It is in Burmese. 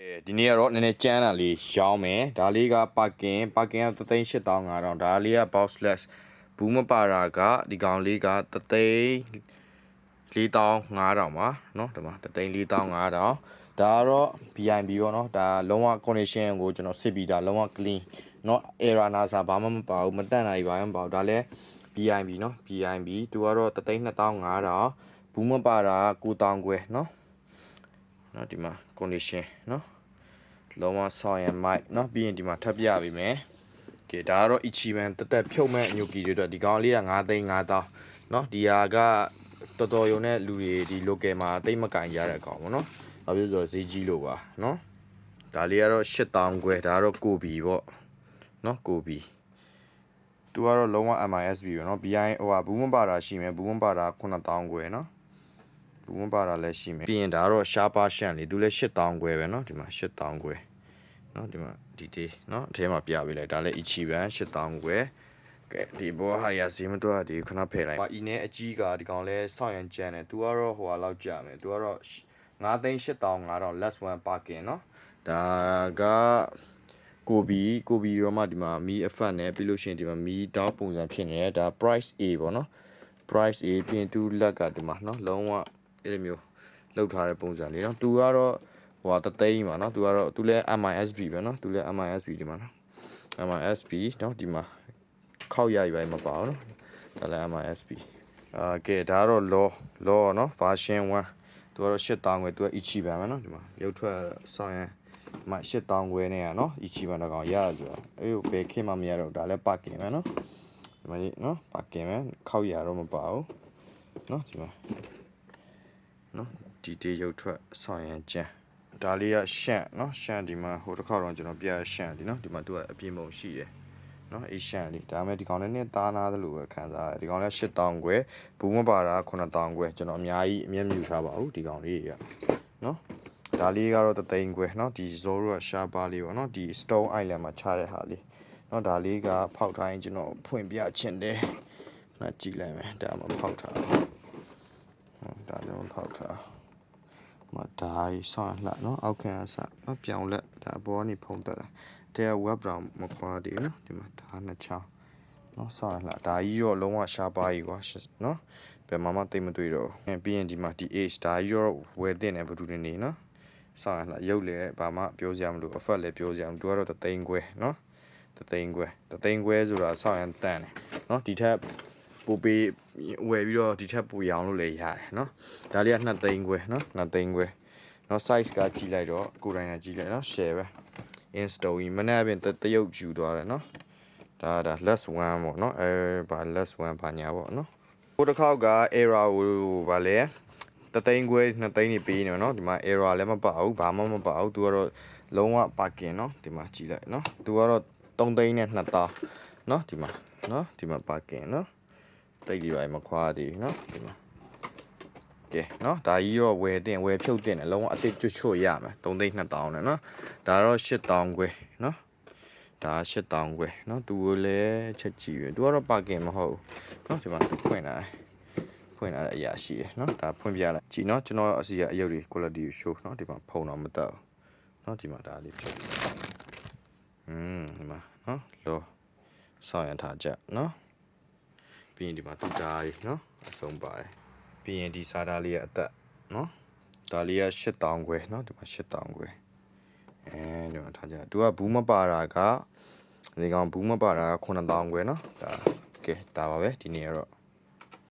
အဲဒီနေ့ကတော့နည်းနည်းကျန်းတာလေးရောင်းမယ်ဒါလေးကပါကင်ပါကင်က38500ဒါလေးက boxless ဘူးမပါတာကဒီကောင်လေးက34500ပါเนาะဒီမှာ34500ဒါကတော့ BNB ပေါ့เนาะဒါလုံးဝ condition ကိုကျွန်တော်စစ်ပြီးဒါလုံးဝ clean เนาะ error နာစာဘာမှမပါဘူးမတန့်တာကြီးဘာမှမပါဘူးဒါလည်း BNB เนาะ BNB သူကတော့32500ဘူးမပါတာက9000ခွဲเนาะ เนาะဒီမှာ condition เนาะ လုံးဝဆောင်းရမိုက်เนาะပြီးရင်ဒီမှာထပ်ပြပေးမယ်ကဲဒါကတော့ Ichiban တက်တက်ဖြုတ်မဲ့အညိုကီတွေအတွက်ဒီကောင်လေးက9သိန်း9000เนาะဒီဟာကတော်တော်ရုံနဲ့လူတွေဒီ local မှာတိတ်မကင်ရတဲ့အကောင်ပေါ့เนาะဘာဖြစ်လို့ဆိုတော့ဈေးကြီးလို့ပါเนาะဒါလေးကတော့8000ခွဲဒါကတော့ကိုဘီပေါ့เนาะကိုဘီသူကတော့လုံးဝ MISB ပဲเนาะ BI ဟိုဟာဘူးမပါတာရှိမယ်ဘူးမပါတာ9000ခွဲเนาะ ဘူးမပါတာလည်းရှိမယ်ပြီးရင်ဒါကတော့ရှားပါရှန့်လေသူလည်း8000ခွဲပဲเนาะဒီမှာ8000ခွဲ เนาะဒီမှာဒီတေးเนาะအထဲမှာပြပေးလိုက်ဒါလည်း Ichiban 8000ကျွဲကဲဒီဘောဟာရဈေးမတော့ဒီခဏဖယ်လိုက်ပါအီနဲ့အကြီးကဒီကောင်လဲစောင့်ရန်ကြမ်းတယ်သူကတော့ဟိုဟာလောက်ကြာမယ်သူကတော့9သိန်း8500 less one parking เนาะဒါကကိုဘီကိုဘီရောမှဒီမှာမီအဖတ်နဲ့ပြီးလို့ရှိရင်ဒီမှာမီတောက်ပုံစံဖြစ်နေတယ်ဒါ price A ပေါ့เนาะ price A ပြင်တူလက်ကဒီမှာเนาะလုံးဝ အဲ့လိုမျိုးလောက်ထားတဲ့ပုံစံလေးเนาะသူကတော့ ဟိုဟာတသိန်းပါเนาะသူကတော့သူလဲ MISB ပဲเนาะသူလဲ MISB ဒီမှာเนาะ MISB เนาะဒီမှာခောက်ရရမပါဘူးเนาะဒါလဲ MISB အာကဲဒါကတော့ law law เนาะ version 1သူကတော့8000ခွဲသူက Ichiban ပဲเนาะဒီမှာရုပ်ထွက်ဆောင်ရန်ဒီမှာ8000ခွဲနဲ့อ่ะเนาะ Ichiban တကောင်ရရဆိုတာအေးဘယ်ခေတ်မှမရတော့ဒါလဲ parking ပဲเนาะဒီမှာเนาะ parking ပဲခောက်ရတော့မပါဘူးเนาะဒီမှာ เนาะဒီတေးရုပ်ထွက်ဆောင်ရန်ကျန် ဒါလေးကရှန့်เนาะရှန့်ဒီမှာဟိုတစ်ခါတော့ကျွန်တော်ပြရရှန့်ဒီเนาะဒီမှာသူကအပြင်ပုံရှိတယ်เนาะအေးရှန့်လေးဒါပေမဲ့ဒီကောင်လည်းနဲ့တားနာသလိုပဲခံစားရတယ်ဒီကောင်လည်း8000ခွဲဘူးမပါတာ9000ခွဲကျွန်တော်အများကြီးအမျက်မြူထားပါဘူးဒီကောင်လေးတွေကเนาะဒါလေးကတော့တသိန်းခွဲเนาะဒီ Zoro ကရှားပါလေးပေါ့เนาะဒီ Stone Island မှာခြားတဲ့ဟာလေးเนาะဒါလေးကဖောက်ထားရင်ကျွန်တော်ဖွင့်ပြချင်တယ်나ကြည့်လိုက်မယ်ဒါမှဖောက်ထားဟုတ် ဒါလည်းဖောက်ထားမဒါကြီးဆောင်းလှနော်အောက်ခံအစမပြောင်းလက်ဒါဘောကနေဖုံးတက်တာတဲ့ web brown မခွာတည်နော်ဒီမှာဒါနှစ်ချောင်းနော်ဆောင်းလှဒါကြီးတော့လုံးဝရှားပါကြီးကွာနော်ဘယ်မှာမှတိတ်မတွေ့တော့ဘူးပြီးရင်ဒီမှာဒီ age ဒါကြီးတော့ဝယ်တင်တယ်ဘယ်သူတွေနေနော်ဆောင်းလှရုပ်လည်းဘာမှပြောစရာမလိုအဖက်လည်းပြောစရာမလိုသူကတော့တသိန်းခွဲနော်တသိန်းခွဲတသိန်းခွဲဆိုတာဆောင်းရန်တန်တယ်နော်ဒီထက် ပိုပေးဝယ်ပြီးတော့ဒီထက်ပိုရောင်းလို့လည်းရတယ်နော်ဒါလေးက2သိန်းခွဲနော်2သိန်းခွဲ เนาะ size ကကြည့်လိုက်တော့ကိုယ်တိုင်ကကြည့်လိုက်เนาะ share ပဲ install ကြီးမနေ့ကပင်တတရုပ်ယူသွားတယ်เนาะဒါဒါ less one ပေါ့เนาะအဲဘာ less one ဘာညာပေါ့เนาะဟိုတစ်ခေါက်က error ကိုဗာလဲတသိန်းခွဲနှစ်သိန်းနေပေးနေเนาะဒီမှာ error လည်းမပါဘူးဘာမှမပါဘူးသူကတော့လုံးဝ parking เนาะဒီမှာကြည့်လိုက်เนาะသူကတော့3သိန်းနဲ့2တောင်းเนาะဒီမှာเนาะဒီမှာ parking เนาะ တိတ်ဒီပါမခွာသေးဘူးเนาะဒီမှာကဲเนาะဒါကြီးတော့ဝယ်တင်ဝယ်ဖြုတ်တင်တယ်လုံးဝအစ်စ်ချွတ်ချွတ်ရမယ်3သိန်း2000နဲ့เนาะဒါတော့8000ခွဲเนาะဒါ8000ခွဲเนาะသူကိုလည်းချက်ကြည့်ရသူကတော့ parking မဟုတ်ဘူးเนาะဒီမှာဖွင့်လာတယ်ဖွင့်လာတဲ့အရာရှိတယ်เนาะဒါဖွင့်ပြလိုက်ကြည့်เนาะကျွန်တော်အစီအရုပ်တွေ quality ကို show เนาะဒီမှာဖုံတော့မတက်ဘူးเนาะဒီမှာဒါလေးဖြုတ်อืมဒီမှာเนาะလောဆောင်ရထားချက်เนาะ ပြီးရင်ဒီမှာတူတာတွေနော်အဆုံးပါတယ်ပြီးရင်ဒီစားသားလေးရဲ့အသက်နော်ဒါလေးက8000ခွဲနော်ဒီမှာ8000ခွဲအဲဒီမှာထားကြသူကဘူးမပါတာကဒီကောင်ဘူးမပါတာက9000ခွဲနော်ဒါကဲဒါပါပဲဒီနေ့ကတော့